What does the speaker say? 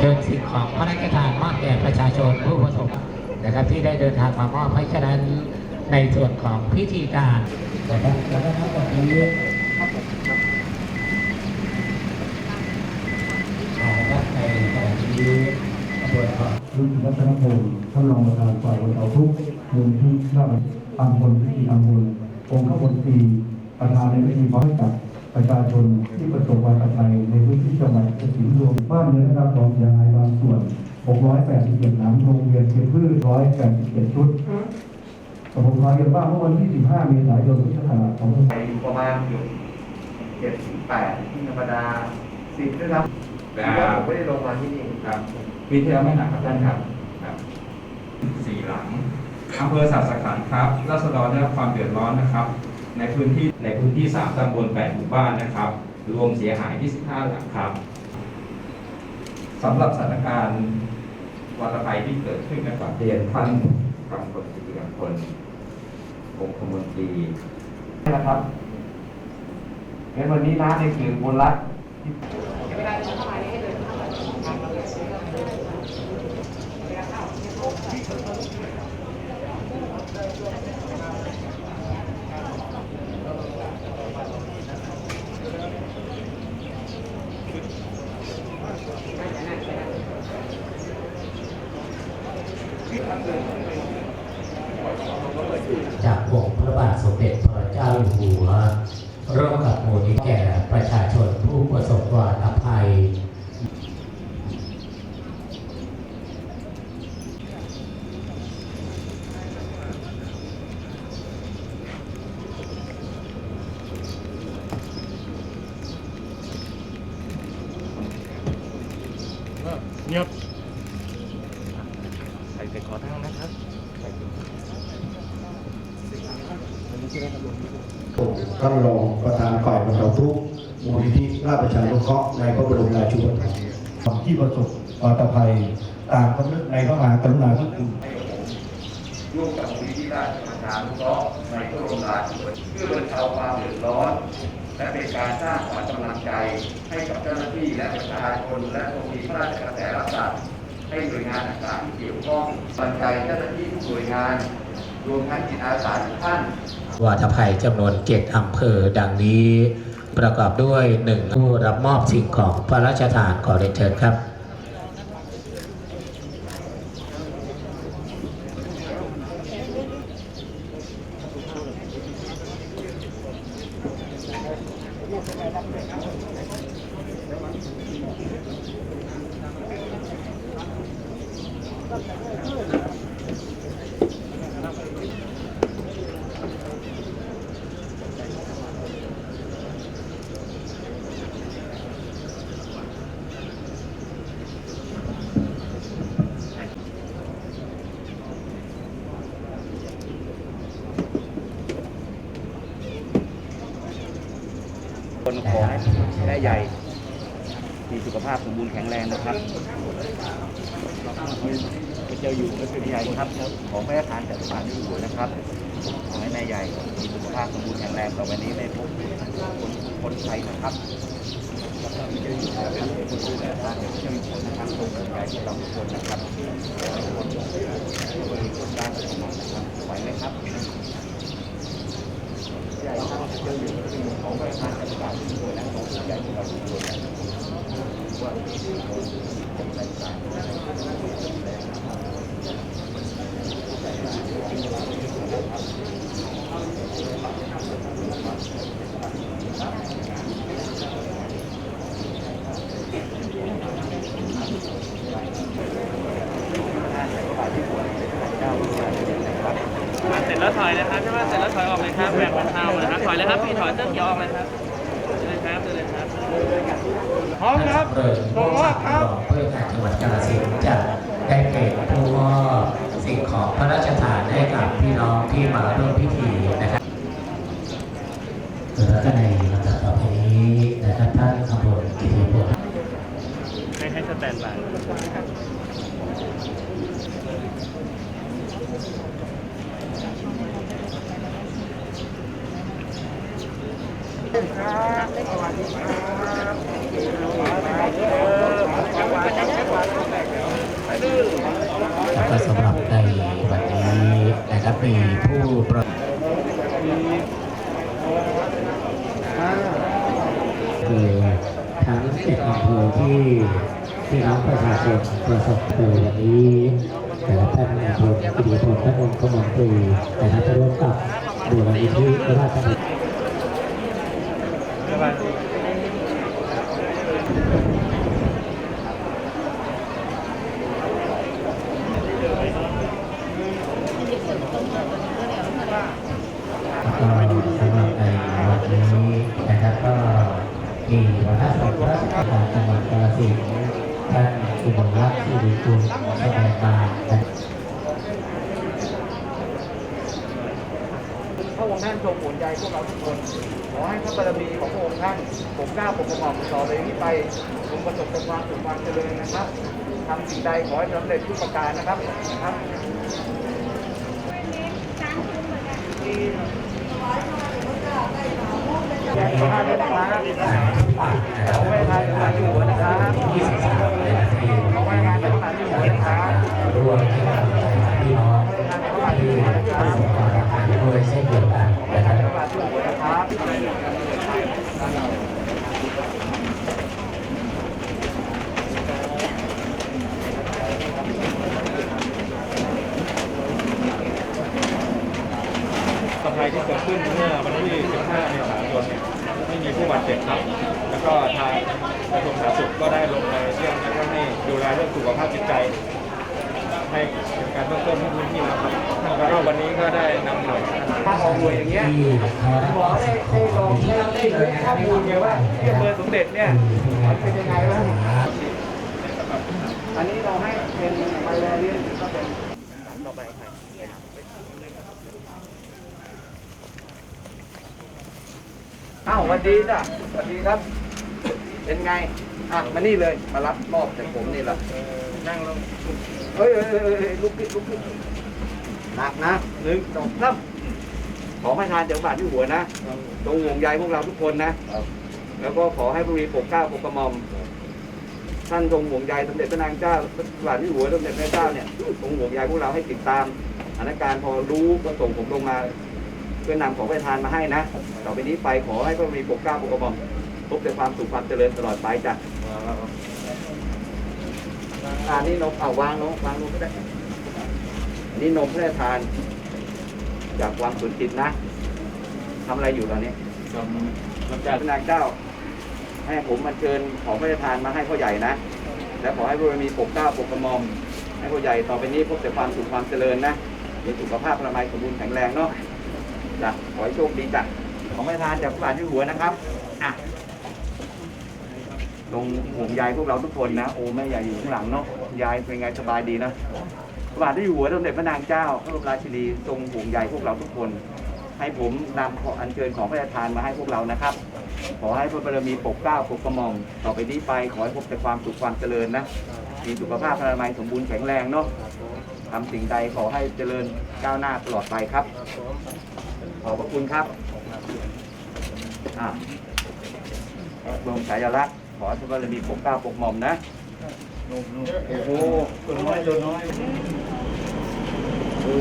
เชิญสิ่งของพระราชทานมอบแก่ประชาชนผู้ประสบนะครับที่ได้เดินทางมามอบให้ฉะนั้นในส่วนของพิธีการนะครับแล้วก็ทั้งหมดนี้นะครับในขณะนี้ขบวนของรุ่นวัฒนพงศ์ท่านรองประธานฝ่ายบรรเทาทุกมูลที่ราชอัมพลพิธีอัมพลองค์ข้าบนตีประธานในพิธีขอให้กับ ประชาชนที่ประสบวาตภัยในพื้นที่จังหวัดกสินรวมบ้านเรือนได้รับความเสียหายบางส่วน 687 หลังโรงเรียนเก็บพืช187 ชุดกับผมขอเรียนว่าเมื่อวันที่ 15 เมษายนพุทธศักราชไปอยู่ประมาณอยู่เจ็ดถึงแปดที่ธรรมดาสิบด้วยครับแต่ที่ว่าผมไม่ได้ลงมาที่นี่ครับปีที่แล้วไม่หนักครับท่านครับครับสี่หลังอำเภอสัตสขันธ์ครับราษฎรได้รับความเดือดร้อนนะครับ ในพื้นที่ในพื้นที่ 3ตำบล8หมู่บ้านนะครับ รวมเสียหาย 25 หลังครับสำหรับสถานการณ์วัตภัยที่เกิดขึ้นนะครับเรียนท่านกำพลกิติกำพลองคมนตรีนะครับงั้นวันนี้น้าเนี่ยคือบุญรัตน์จากองค์พระบาทสมเด็จพระเจ้าอยู่หัว ร่วมกับมูลนิธิแก่ประชาชนผู้ประสบวาตภัยเงียบ ใส่ไปขอทางนะครับ ท่านรองประธานฝ่ายบรรเทาทุกข์มูลนิธิราชประชานุเคราะห์ในพระบรมราชูปถัมภ์ที่ประสบวาตภัยต่างสำนึกในพระมหากรุณาธิคุณร่วมกับมูลนิธิราชประชานุเคราะห์ในพระบรมราชูปถัมภ์เพื่อบรรเทาความเดือดร้อน และเป็นการสร้างขวัญกำลังใจให้กับเจ้าหน้าที่และประชาชนและทรงมีพระราชกระแสรับสั่งให้หน่วยงานต่างๆที่เกี่ยวข้องกำลังใจเจ้าหน้าที่ทุกหน่วยงาน รวมทั้งจิตอาสาทุกท่าน วาทภัยจำนวนเจ็ดอำเภอดังนี้ ประกอบด้วยหนึ่งผู้รับมอบสิ่งของพระราชทานขอเรียนเชิญครับ คนขอให้แม่ใหญ่ มีสุขภาพสมบูรณ์แข็งแรงนะครับไปเจออยู่ก็คือใหญ่ครับ ของพระราชทานจากสถานที่อยู่นะครับขอให้แม่ใหญ่มีสุขภาพสมบูรณ์แข็งแรงต่อไปนี้ไม่พบคนคนไทยนะครับมีเจออยู่เป็นคนดูแลบ้านเจ้าอยู่คนนะครับตรงกับใหญ่ที่เราทุกคนนะครับคนคนบ้านของเรานะครับไหวไหมครับใหญ่ครับเจออยู่ที่ของพระราอยู่ และของใหญ่ที่เราทุกคนนะครับว่าคนไทยต่าง มาเสร็จแล้วถอยนะครับใช่ไหมเสร็จแล้วถอยออกเลยครับแบ่งเป็นเท้านะครับถอยเลยครับพี่ถ อยเสื้อเขียวออกเลยครับเดินครับเดินเลยครับพร้อมครับเริ่มส่งมอบครับเพื่อการจังหวัดกาฬสินธุ์จะได้เป็นผู้มอบสิ่งของพระราชทานให้กับพี่น้องที่มาร่วมพิธีนะครับแล้วก็ในลำดับต่อไปนี้นะครับท่านขบวนกิติพลให้ให้สแตนบาย แล้วก็สำหรับในวันนี้นะครับมีผู้ประคือทั้งสิบอำเภอที่ที่น้องประชาชนประสบในวันนี้แต่ท่านอำเภออิทธิท่านองค์ขมนตรีนะครับร่วมกับบูรณิธิราชบุตร ก็สำหรับในวันนี้นะครับก็มีวัฒนธรรมราชการจังหวัดกาฬสินธุ์ท่านอุบลรัตน์สิริกุลแสดงมานะครับ พระองค์ท่านทรงห่วงใยพวกเราทุกคน ขอให้พระบารมีของพระองค์ท่านปกเกล้าปกกระหม่อมต่อเลยนี้ไปจงประสบแต่ความสุขความเจริญนะครับทำสิ่งใดขอให้สำเร็จทุกประการนะครับครับขอให้ทานจังหวัดที่หัวนะครับที่สิบสามนนาทีขอให้งานจังหวัดที่หัวนะครับรวม ที่หัวนะครับสภัยที่เกิดขึ้นเมื่อวันที่ 15 เมษายนเนี่ยไม่มีผู้บาดเจ็บครับ แล้วก็ทางกระทรวงสาธารณสุขก็ได้ลงไปเยี่ยมแล้วก็ให้ดูแลเรื่องสุขภาพจิตใจ ให้เป็นการเบื้องต้นให้พื้นที่แล้วครับแล้วก็วันนี้ก็ได้นำหน่วยถ้าออกหน่วยอย่างเงี้ยที่เขาหมอได้ได้ลองได้ได้ข้อมูลไงว่าที่อำเภอสมเด็จเนี่ยมันเป็นยังไงบ้างอันนี้เราให้เป็นใบแลเรียนก็เป็นต่อไปใครอ้าวสวัสดีจ้ะสวัสดีครับ เป็นไง อะ มานี่เลย มารับมอบจากผมนี่แหละนั่งลงเฮ้ยเฮ้ยเฮ้ยเฮ้ยลุกขึ้นลุกขึ้นหนักนะหนึ่งสองสามขอให้ทานจากบาทที่หัวนะตรงห่วงใยพวกเราทุกคนนะ แล้วก็ขอให้พระวีปกเกล้าปกกระหม่อม ท่านทรงห่วงใยสมเด็จพระนางเจ้าพระบาทที่หัวสมเด็จพระเจ้าเนี่ยทรงห่วงใยพวกเราให้ติดตามสถานการณ์พอรู้ก็ส่งผมลงมา เพื่อนำของไปทานมาให้นะ ต่อไปนี้ไปขอให้พระมีปกเกล้าปกกระหม่อม พบแต่ความสุขความเจริญตลอดไปจ้ะอ่านี่นมเอาวางนมวางนมก็ได้อันนี่นมเพื่อทาน จากความสุนจิตนะทำอะไรอยู่ตอนนี้ลำจากพระนางเจ้า ให้ผมมาเชิญของพระราชทานมาให้พ่อใหญ่นะ และขอให้พระมีปกเกล้าปกกระหม่อม ให้พ่อใหญ่ต่อไปนี้พบแต่ความสุขความเจริญนะ มีสุขภาพพลามัยสมบูรณ์แข็งแรงเนาะจ้ะขอให้โชคดีจ้ะของพระราชทานจากพระบาทที่หัวนะครับ อะ ลงห่วงใยพวกเราทุกคนนะ โอ้แม่ใหญ่อยู่ข้างหลังเนาะยายเป็นไงสบายดีนะพระบาทที่อยู่หัวสมเด็จพระนางเจ้าพระบรมราชินีทรงห่วงใยพวกเราทุกคน ให้ผมนำขออัญเชิญของพระราชทานมาให้พวกเรานะครับ ขอให้พระบารมีปกเกล้าปกกระหม่อมต่อไปนี้ไปขอให้พบแต่ความสุขความเจริญนะมีสุขภาพพลามัยสมบูรณ์แข็งแรงเนาะทำสิ่งใดขอให้เจริญก้าวหน้าตลอดไปครับ ขอบพระคุณครับอะลงฉายาลักษณ์ ขอให้พระบารมีปกเกล้าปกหม่อมนะโอ้โหตัวน้อยตัวน้อยโอ้